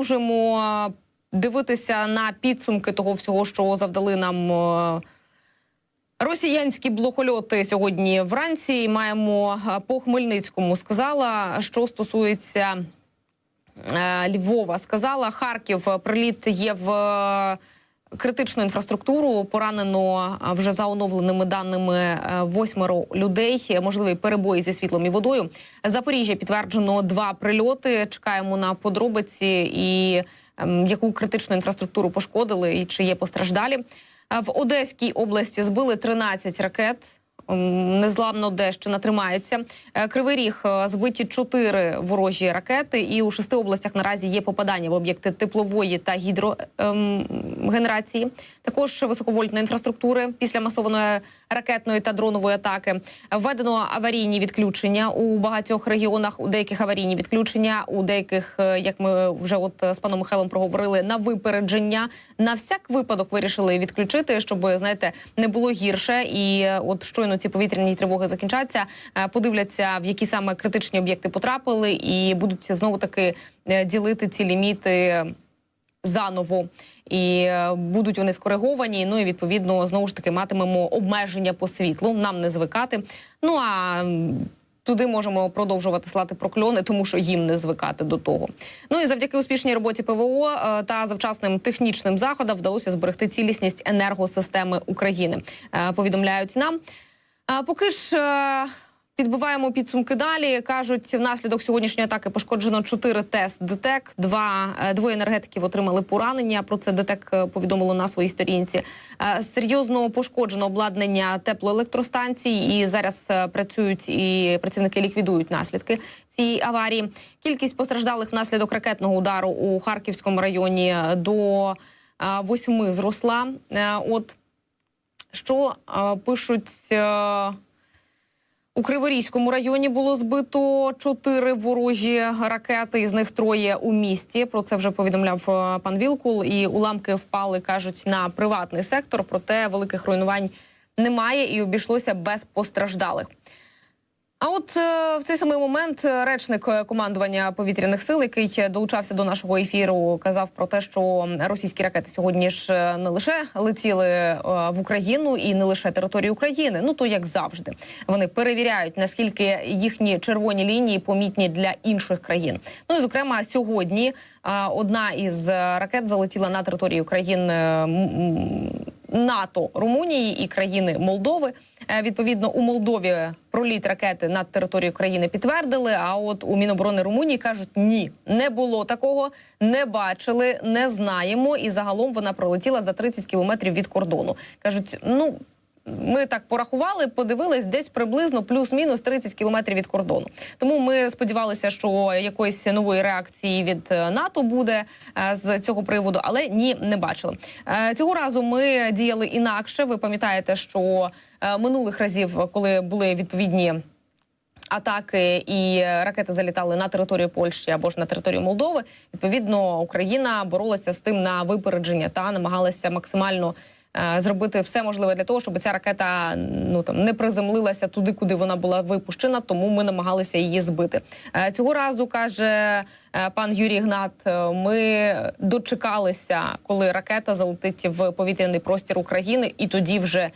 продовжуємо е, дивитися на підсумки того всього, що завдали нам. Росіянські блохольоти сьогодні вранці маємо по Хмельницькому. Сказала, що стосується Львова. Сказала Харків. Приліт є в критичну інфраструктуру. Поранено вже за оновленими даними е, восьмеро людей. Можливі перебої зі світлом і водою. Запоріжжя підтверджено два прильоти. Чекаємо на подробиці і ем, яку критичну інфраструктуру пошкодили, і чи є постраждалі. Е, В Одеській області збили 13 ракет. Незламно Одещина тримається. Е, Кривий Ріг е, збиті чотири ворожі ракети, і у шести областях наразі є попадання в об'єкти теплової та гідрогенерації. Також високовольтної інфраструктури після масованої ракетної та дронової атаки. Введено аварійні відключення у багатьох регіонах. У деяких аварійні відключення, у деяких, е, як ми вже от з паном Михайлом проговорили, на випередження. На всяк випадок вирішили відключити, щоб знаєте, не було гірше. І от щойно ці повітряні тривоги закінчаться, е, подивляться в які саме критичні об'єкти потрапили, і будуть знову таки е, ділити ці ліміти заново. І е, будуть вони скориговані. Ну і відповідно знову ж таки матимемо обмеження по світлу. Нам не звикати. Ну а туди можемо продовжувати слати прокльони, тому що їм не звикати до того. Ну і завдяки успішній роботі ПВО та завчасним технічним заходам вдалося зберегти цілісність енергосистеми України. Повідомляють нам. А поки ж е, підбиваємо підсумки далі. кажуть, внаслідок сьогоднішньої атаки пошкоджено 4 ТЕС ДТЕК. Два е, двоє енергетиків отримали поранення. Про це ДТЕК е, повідомило на своїй сторінці. Серйозно пошкоджено обладнання теплоелектростанцій, і зараз працюють і працівники ліквідують наслідки цієї аварії. Кількість постраждалих внаслідок ракетного удару у Харківському районі до восьми зросла. От що е, пишуть. е, у Криворізькому районі було збито чотири ворожі ракети, із них троє у місті. Про це вже повідомляв е, пан Вілкул. І уламки впали, кажуть, на приватний сектор. Проте великих руйнувань немає і обійшлося без постраждалих. А от е, в цей самий момент е, речник е, командування повітряних сил, який долучався до нашого ефіру, казав про те, що російські ракети сьогодні ж не лише летіли в Україну і не лише територію України. Ну то як завжди, вони перевіряють наскільки їхні червоні лінії помітні для інших країн. Ну і зокрема, сьогодні одна із ракет залетіла на територію країн. НАТО, Румунії і країни Молдови. Е, Відповідно, у Молдові проліт ракети над територією країни підтвердили. А от у Міноборони Румунії кажуть, ні, не було такого, не бачили, не знаємо. І загалом вона пролетіла за 30 кілометрів від кордону. кажуть, ну. Ми так порахували, подивились десь приблизно плюс-мінус 30 кілометрів від кордону. Тому ми сподівалися, що якоїсь нової реакції від е, НАТО буде е, з цього приводу, але ні, не бачили. Е, Цього разу ми діяли інакше. Ви пам'ятаєте, що минулих разів, коли були відповідні атаки і ракети залітали на територію Польщі або ж на територію Молдови. Відповідно, Україна боролася з тим на випередження та намагалася максимально. Е, Зробити все можливе для того, щоб ця ракета ну там не приземлилася туди, куди вона була випущена. Тому ми намагалися її збити. Е, Цього разу каже е, пан Юрій Гнат. Ми дочекалися, коли ракета залетить в повітряний простір України, і тоді вже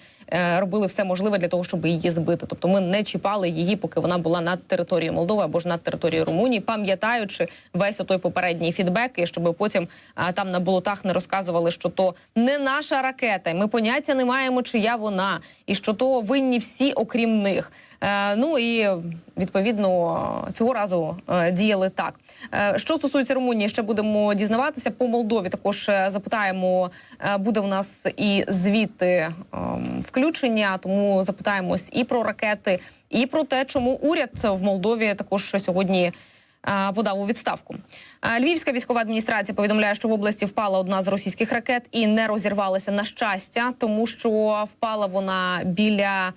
робили все можливе для того, щоб її збити. Тобто ми не чіпали її, поки вона була над територією Молдови або ж над територією Румунії, пам'ятаючи весь отой попередній фідбек, і щоб потім а, там на болотах не розказували, що то не наша ракета, ми поняття не маємо, чия вона, і що то винні всі, окрім них. Е, ну і відповідно цього разу е, діяли так. Е, що стосується Румунії, ще будемо дізнаватися. По Молдові також запитаємо, буде в нас і звіти ем, включення. Тому запитаємось і про ракети, і про те, чому уряд в Молдові також сьогодні. Подав у відставку. Львівська військова адміністрація повідомляє, що в області впала одна з російських ракет і не розірвалася на щастя, тому що впала вона біля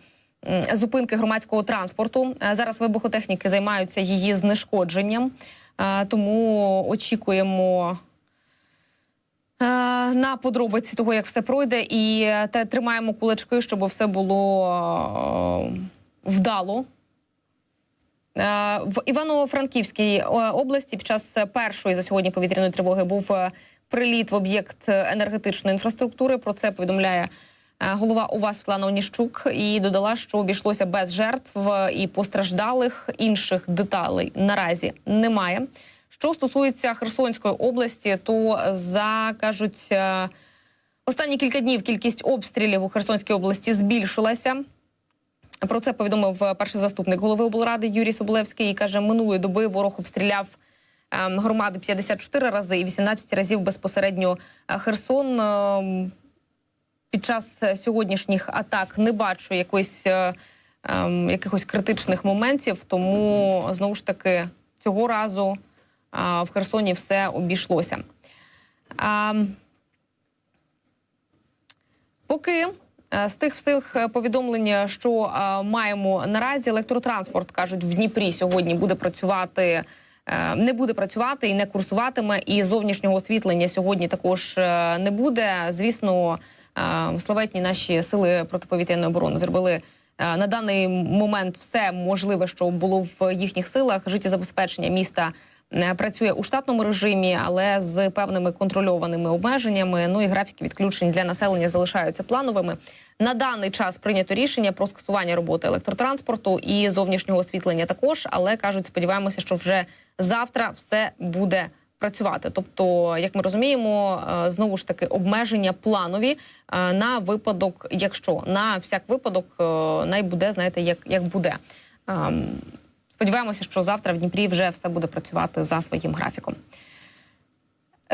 зупинки громадського транспорту. Е, Зараз вибухотехніки займаються її знешкодженням, Е, тому очікуємо. е, На подробиці того, як все пройде, і те тримаємо кулачки, щоб все було вдало В Івано-Франківській області під час першої за сьогодні повітряної тривоги був приліт в об'єкт енергетичної інфраструктури. Про це повідомляє голова УВА Світлана Оніщук і додала, що обійшлося без жертв е, і постраждалих інших деталей наразі немає. Що стосується Херсонської області, то за кажуть. е, Останні кілька днів кількість обстрілів у Херсонській області збільшилася. Про це повідомив е, перший заступник голови облради Юрій Соболевський. І каже, минулої доби ворог обстріляв ем, громади 54 рази і 18 разів безпосередньо е, Херсон. Під час е, сьогоднішніх атак не бачу якоїсь, е, ем, якихось критичних моментів, тому знову ж таки цього разу е, в Херсоні все обійшлося. Ем, Поки з тих всіх повідомлень, що е, маємо наразі, електротранспорт кажуть в Дніпрі сьогодні буде працювати. Не буде працювати і не курсуватиме, і зовнішнього освітлення сьогодні також не буде. Звісно, славетні наші сили протиповітряної оборони зробили е, на даний момент все можливе, що було в їхніх силах. Життєзабезпечення міста е, працює у штатному режимі, але з певними контрольованими обмеженнями. Ну і графіки відключень для населення залишаються плановими. На даний час прийнято рішення про скасування роботи електротранспорту і зовнішнього освітлення також. Але кажуть, сподіваємося, що вже завтра все буде працювати. Тобто, як ми розуміємо, е, знову ж таки обмеження планові е, на випадок, якщо на всяк випадок найбуде, най буде, знаєте, як, як буде. Ем, Сподіваємося, що завтра в Дніпрі вже все буде працювати за своїм графіком.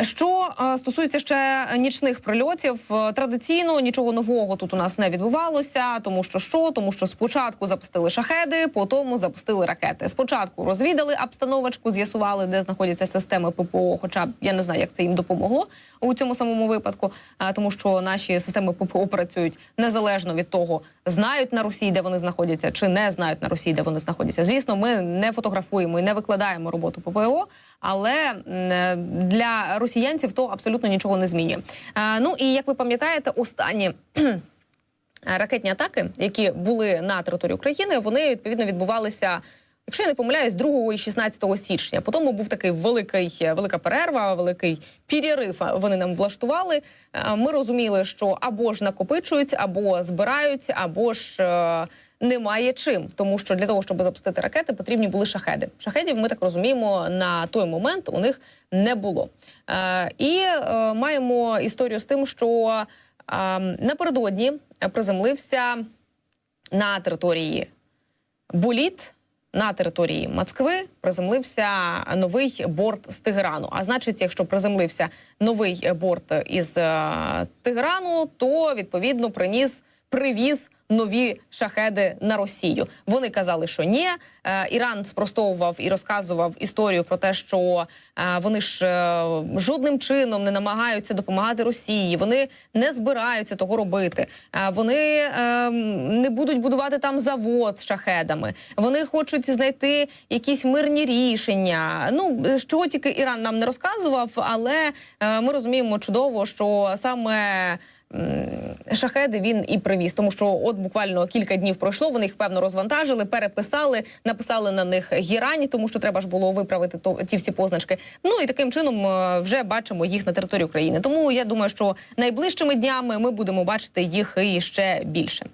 Що е, стосується ще нічних прильотів, е, традиційно нічого нового тут у нас не відбувалося, тому що що? Тому що спочатку запустили шахеди, потім запустили ракети. Спочатку розвідали обстановочку, з'ясували, де знаходяться системи ППО. Хоча я не знаю, як це їм допомогло у цьому самому випадку, е, тому що наші системи ППО працюють незалежно від того, знають на Росії, де вони знаходяться, чи не знають на Росії, де вони знаходяться. Звісно, ми не фотографуємо і не викладаємо роботу ППО, але для росіянців то абсолютно нічого не змінює. Ну і як ви пам'ятаєте, останні. Ракетні атаки, які були на території України, вони відповідно відбувалися, якщо я не помиляюсь, 2 і 16 січня. Потім був такий великий, велика перерва, великий перерив вони нам влаштували. Ми розуміли, що або ж накопичують, або збирають, або ж е, немає чим, тому що для того, щоб запустити ракети, потрібні були шахеди. Шахедів, ми так розуміємо, на той момент у них не було. Е, і е, маємо історію з тим, що е, напередодні приземлився на території Боліт. На території Москви приземлився новий борт з Тегерану. А значить, якщо приземлився новий борт із е, Тегерану, то відповідно приніс привіз нові шахеди на Росію. Вони казали, що ні. Е, Іран спростовував і розказував історію про те, що е, вони ж е, жодним чином не намагаються допомагати Росії. Вони не збираються того робити. Вони не будуть будувати там завод з шахедами. Вони хочуть знайти якісь мирні рішення. Ну що тільки Іран нам не розказував, але ми розуміємо чудово, що саме. М, Шахеди він і привіз, тому що от буквально кілька днів пройшло. Вони їх певно розвантажили, переписали, написали на них гірані, тому що треба ж було виправити то ті всі позначки. Ну і таким чином е, вже бачимо їх на території України. Тому я думаю, що найближчими днями ми будемо бачити їх і ще більше.